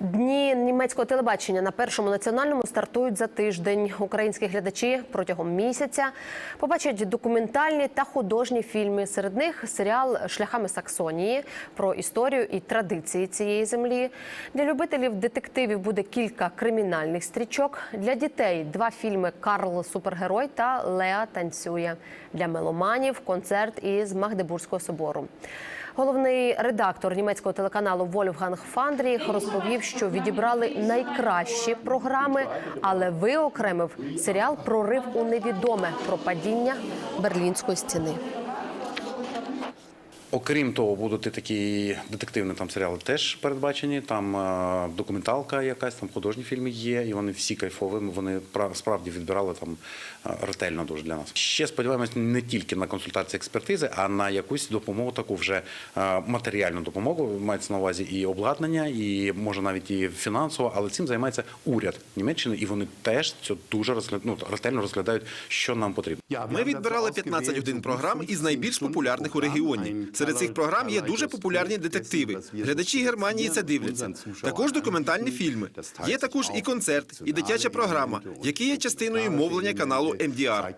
Дні німецького телебачення на першому національному стартують за тиждень. Українські глядачі протягом місяця побачать документальні та художні фільми. Серед них серіал Шляхами Саксонії про історію і традиції цієї землі. Для любителів детективів буде кілька кримінальних стрічок. Для дітей два фільми Карл Супергерой та Леа танцює. Для меломанів концерт із Магдебурзького собору. Головний редактор німецького телеканалу Вольфганг Фандріх розповів, що відібрали найкращі програми, але виокремив серіал Прорив у невідоме про падіння Берлінської стіни. Окрім того, будуть і такі детективні там серіали теж передбачені. Там е, документалка якась, там художні фільми є, і вони всі кайфові. Вони пра- справді відбирали там е, ретельно дуже для нас. Ще сподіваємось не тільки на консультації експертизи, а на якусь допомогу, таку вже е, матеріальну допомогу. Мається на увазі і обладнання, і може навіть і фінансово, але цим займається уряд Німеччини, і вони теж це дуже розгляд... ну, ретельно розглядають, що нам потрібно. Ми відбирали 15 програм із найбільш популярних у регіоні. Серед цих програм є дуже популярні детективи. Глядачі Германії це дивляться. Також документальні фільми. Є також і концерт, і дитяча програма, які є частиною мовлення каналу МДР.